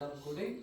including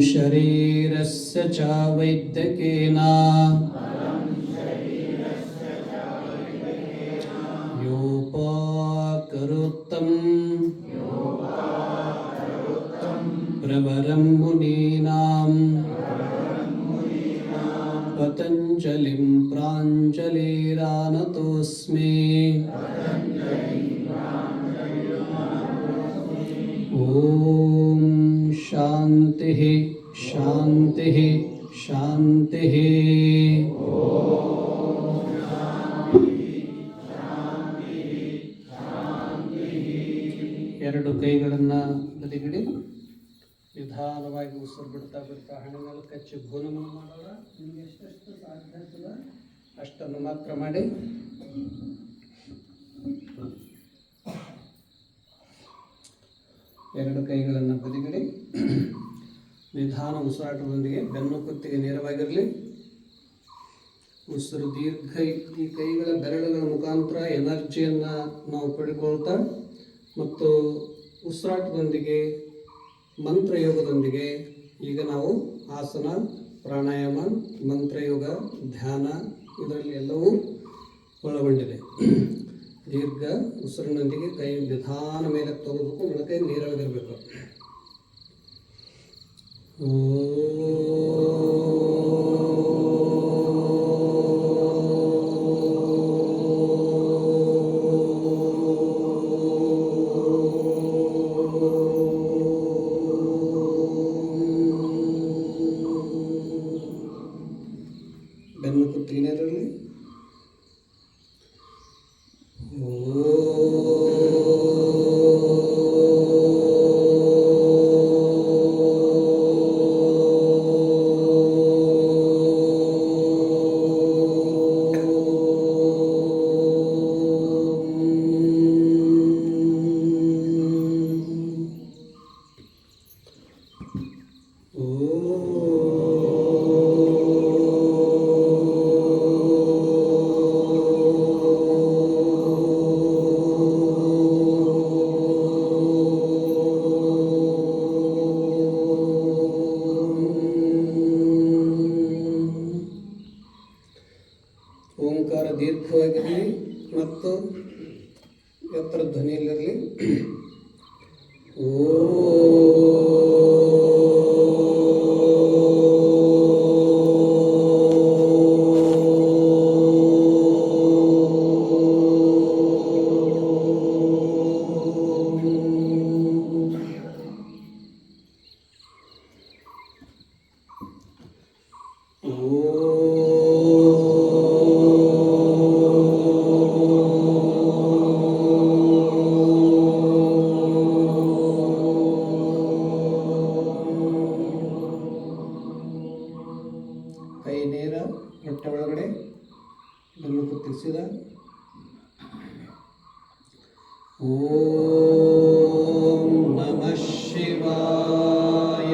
शरीरस्य च वैद्यकेन। योपाकरोत्तम्। प्रवरं मुनीनां। पतञ्जलिं प्राञ्जलिरानतोऽस्मि। ॐ शान्तिः शान्तिः शान्तिः ಎರಡು ಕೈಗಳನ್ನು ಬದಿಗಿಡಿ ನಿಧಾನವಾಗಿ ಉಸಿರು ಬಿಡ್ತಾ ಬಿಡ್ತಾ ಹಣೆ ಮೇಲೆ ಕಚ್ಚಿ ಭೂನಮನ ಮಾಡೋಣ ನಿಮ್ಗೆ ಎಷ್ಟೆಷ್ಟು ಸಾಧ್ಯ ಆಗ್ತದ ಅಷ್ಟನ್ನು ಮಾತ್ರ ಮಾಡಿ ಎರಡು ಕೈಗಳನ್ನು ಬದಿಗಿಡಿ ನಿಧಾನ ಉಸಿರಾಟದೊಂದಿಗೆ ಬೆನ್ನು ಕುತ್ತಿಗೆ ನೇರವಾಗಿರಲಿ. ಉಸಿರು ದೀರ್ಘ ಈ ಕೈಗಳ ಬೆರಳುಗಳ ಮುಖಾಂತರ ಎನರ್ಜಿಯನ್ನು ನಾವು ಪಡ್ಕೊಳ್ತಾ ಮತ್ತು ಉಸಿರಾಟದೊಂದಿಗೆ ಮಂತ್ರಯೋಗದೊಂದಿಗೆ ಈಗ ನಾವು ಆಸನ, ಪ್ರಾಣಾಯಾಮ, ಮಂತ್ರಯೋಗ, ಧ್ಯಾನ ಇದರಲ್ಲಿ ಎಲ್ಲವೂ ಒಳಗೊಂಡಿದೆ. ದೀರ್ಘ ಉಸಿರಿನೊಂದಿಗೆ ಕೈ ನಿಧಾನ ಮೇಲೆ ತಗೋಬೇಕು ಮೊಳಕೈ ನೀರಾಗಿರ್ಬೇಕು ಬೆನ್ನು ಓಂಕಾರ ದೀರ್ಘವಾಗಿರಲಿ ಮತ್ತು ಎತ್ತರ ಧ್ವನಿಯಲ್ಲಿರಲಿ. ಓ ರೊಟ್ಟ ಒಳಗಡೆ? ಬೆಲ್ಲಕ್ಕೂ ತಿಳಿಸಿದ ಓಂ ನಮಃ ಶಿವಾಯ.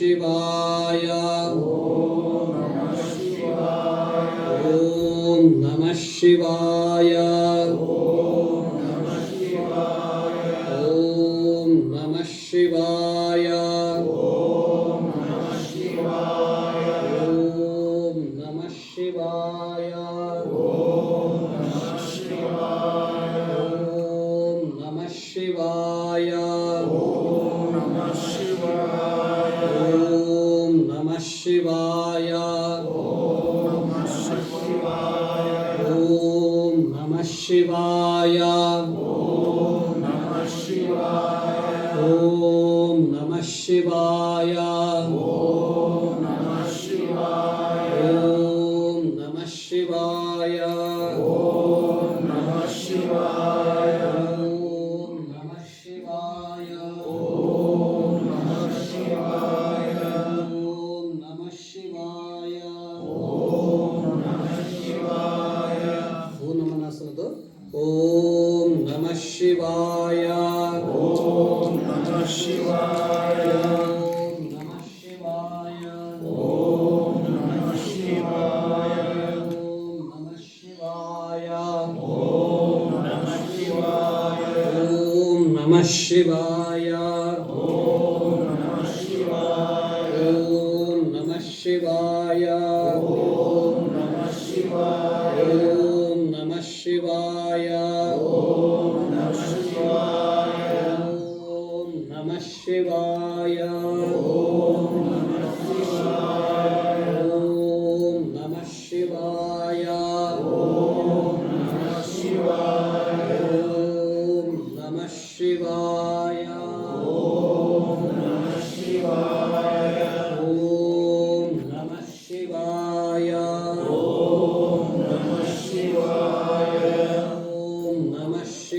शिवाय ॐ नमः शिवाय नमः शिवाय Namah Shiva.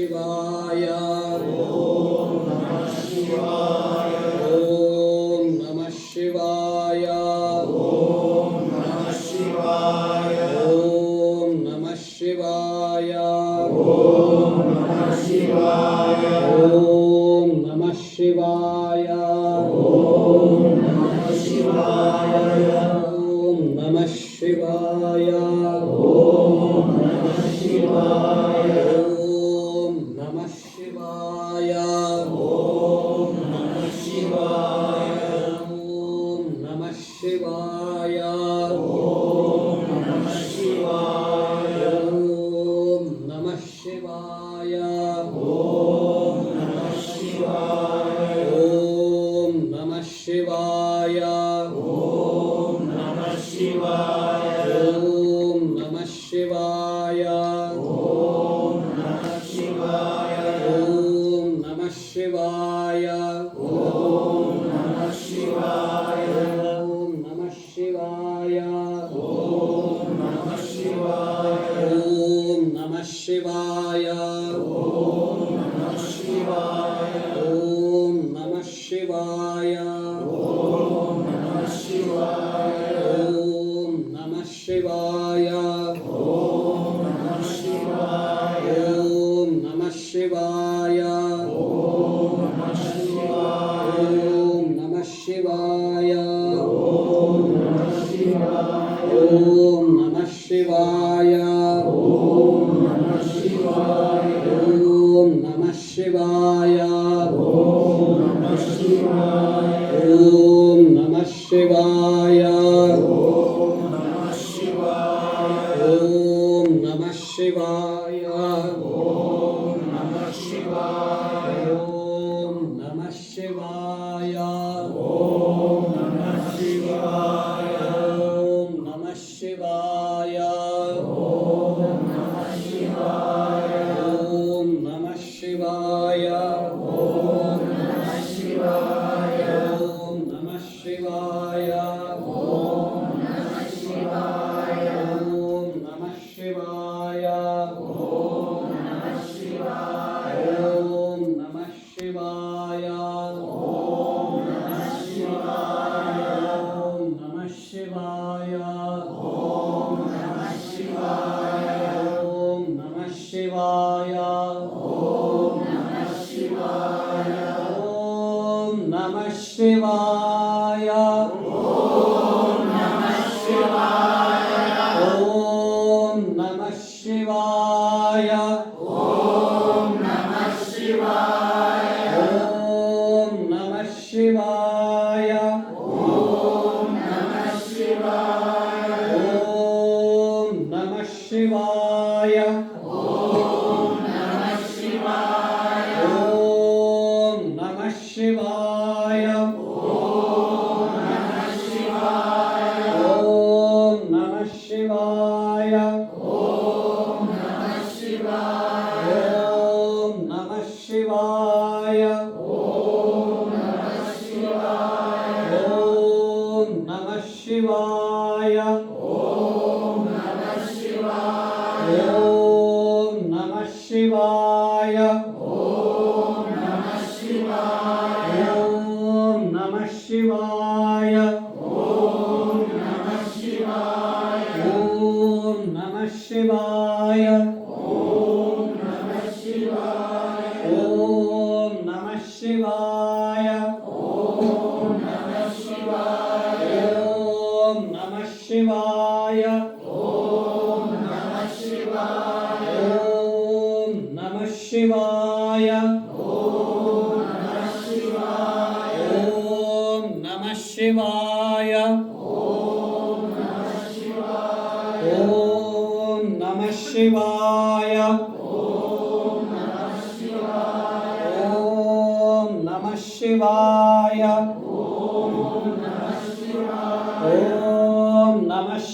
शिवाय शिवाय Shivaya.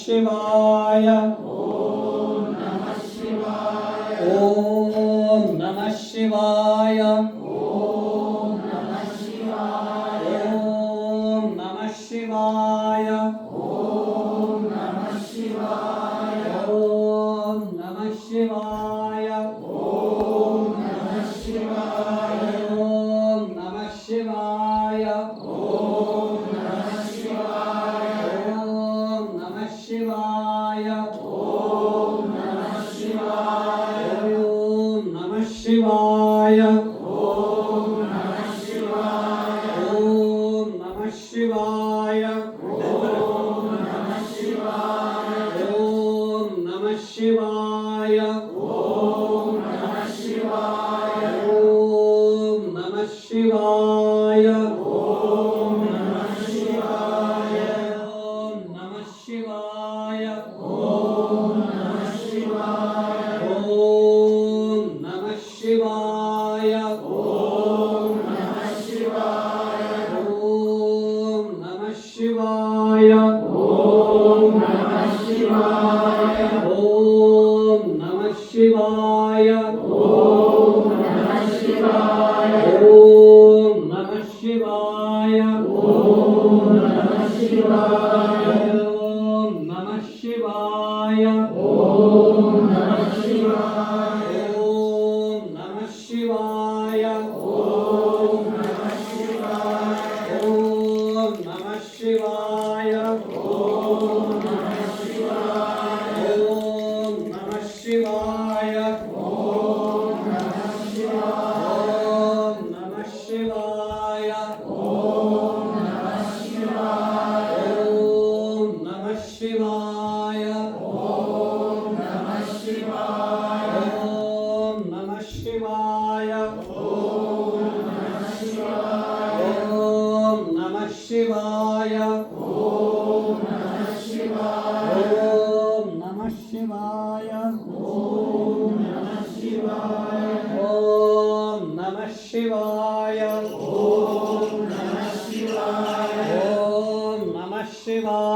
Shivaya.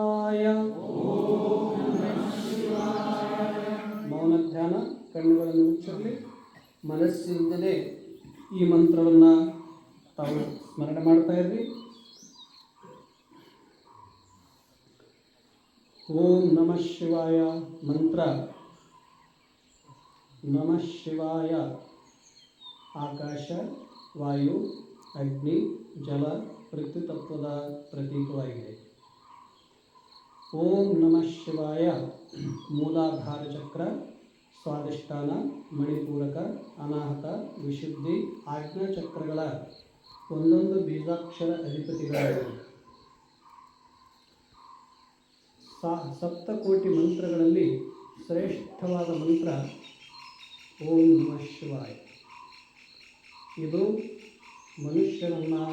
ಶಿವಾಯ. ಮೌನ ಧ್ಯಾನ, ಕಣ್ಣುಗಳನ್ನು ಮುಚ್ಚಿರಲಿ. ಮನಸ್ಸಿನಿಂದಲೇ ಈ ಮಂತ್ರವನ್ನು ತಾವು ಸ್ಮರಣೆ ಮಾಡ್ತಾ ಇರ್ರಿ. ಓಂ ನಮಃ ಶಿವಾಯ. ಮಂತ್ರ. ನಮಃ ಶಿವಾಯ. ಆಕಾಶ, ವಾಯು, ಅಗ್ನಿ, ಜಲ ಪ್ರತಿ ತತ್ವದ ಪ್ರತೀಕವಾಗಿದೆ. ಓಂ ನಮಃ ಶಿವಾಯ. ಮೂಲಾಧಾರ ಚಕ್ರ, ಸ್ವಾಧಿಷ್ಠಾನ, ಮಣಿಪೂರಕ, ಅನಾಹತ, ವಿಶುದ್ಧಿ, ಆಜ್ಞಾ ಚಕ್ರಗಳ ಒಂದೊಂದು ಬೀಜಾಕ್ಷರ ಅಧಿಪತಿಗಳಾಗಿವೆ. ಸಾ, ಸಪ್ತಕೋಟಿ ಮಂತ್ರಗಳಲ್ಲಿ ಶ್ರೇಷ್ಠವಾದ ಮಂತ್ರ ಓಂ ನಮಃ ಶಿವಾಯ. ಇದು ಮನುಷ್ಯನನ್ನು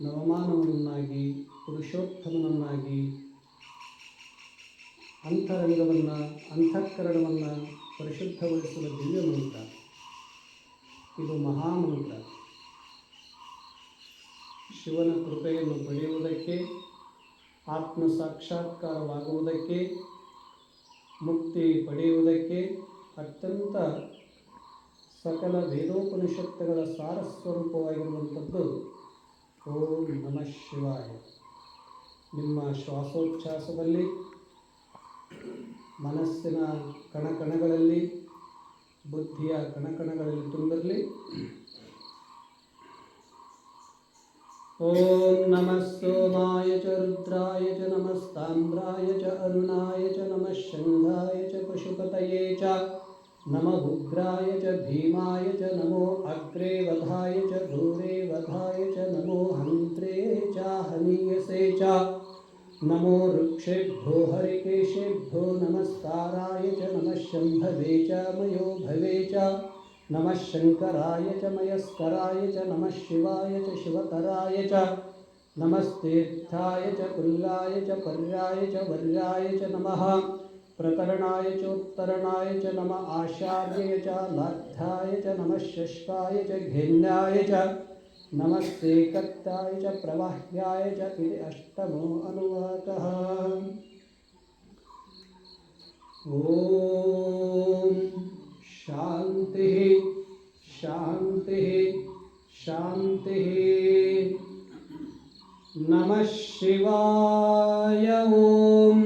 ನವಮಾನವನನ್ನಾಗಿ ಪುರುಷೋತ್ತಮನನ್ನಾಗಿ, ಅಂತರಂಗವನ್ನು, ಅಂತಃಕರಣವನ್ನು ಪರಿಶುದ್ಧಗೊಳಿಸುವ ದಿವ್ಯ ಮಂತ್ರ. ಇದು ಮಹಾಮಂತ್ರ. ಶಿವನ ಕೃಪೆಯನ್ನು ಪಡೆಯುವುದಕ್ಕೆ ಆತ್ಮ ಸಾಕ್ಷಾತ್ಕಾರವಾಗುವುದಕ್ಕೆ ಮುಕ್ತಿ ಪಡೆಯುವುದಕ್ಕೆ ಅತ್ಯಂತ ಸಕಲ ವೇದೋಪನಿಷತ್ತುಗಳ ಸಾರಸ್ವರೂಪವಾಗಿರುವಂಥದ್ದು ಓಂ ನಮಃ ಶಿವಾಯ. ನಿಮ್ಮ ಶ್ವಾಸೋಚ್ಛ್ವಾಸದಲ್ಲಿ ಮನಸ್ಸಿನ ಕಣಕಣಗಳಲ್ಲಿ, ಬುದ್ಧಿಯ ಕಣಕಣಗಳಲ್ಲಿ ತುಂಬಿರಲಿ. ಓಂ ನಮಃ ಸೋಮಾಯ ಚ ರುದ್ರಾಯ ಚ ನಮಸ್ತಾಮ್ರಾಯ ಚ ಅರುಣಾಯ ಚ ನಮಃ ಶಂಘಾಯ ಚ ಪಶುಪತಯೇ ಚ ನಮ ಉಗ್ರಾಯ ಚ ಭೀಮಾಯ ಚ ನಮೋ ಅಗ್ರೇ ವಧಾಯ ಚ ಘೋರೇ ವಧಾಯ ಚ ನಮೋ ಹಂತ್ರೇ ಚ ಹನೀಯಸೇ ಚ ನಮೋ ವೃಕ್ಷೇಭ್ಯೋ ಹರಿಕೇಶೇಭ್ಯೋ ನಮಸ್ಕಾರಾಯ ಚ ನಮಃ ಶಂಭವೇ ಚ ಮಯೋ ಭವೇ ಚ ನಮಃ ಶಂಕರಾಯ ಚ ಮಯಸ್ಕರಾಯ ಚ ನಮಃ ಶಿವಾಯ ಚ ಶಿವತರಾಯ ಚ ನಮಸ್ತೀರ್ಥಾಯ ಚ ಕುಲ್ಲಾಯ ಚ ಪರ್ಯಾಯ ಚ ವರ್ಯಾಯ ಚ ನಮಃ ಪ್ರಕರಣಾಯ ಚೋತ್ತರಣಾಯ ಚ ನಮಃ ಆಚಾರ್ಯಾಯ ಚ ಲಾರ್ಥಾಯ ಚ ನಮಃ ಶಷ್ಕಾಯ ಚ ಘೇನ್ಯಾಯ ಚ ನಮಸ್ತೆ ಕತ್ತಾಯ ಚ ಪ್ರವಾಹ್ಯಾಯ ಚ ಇತಿ ಅಷ್ಟಮೋ ಅನುವಾಕಃ ಓಂ ಶಾಂತಿ ಶಾಂತಿ ಶಾಂತಿ ನಮಃ ಶಿವಾಯ ಓಂ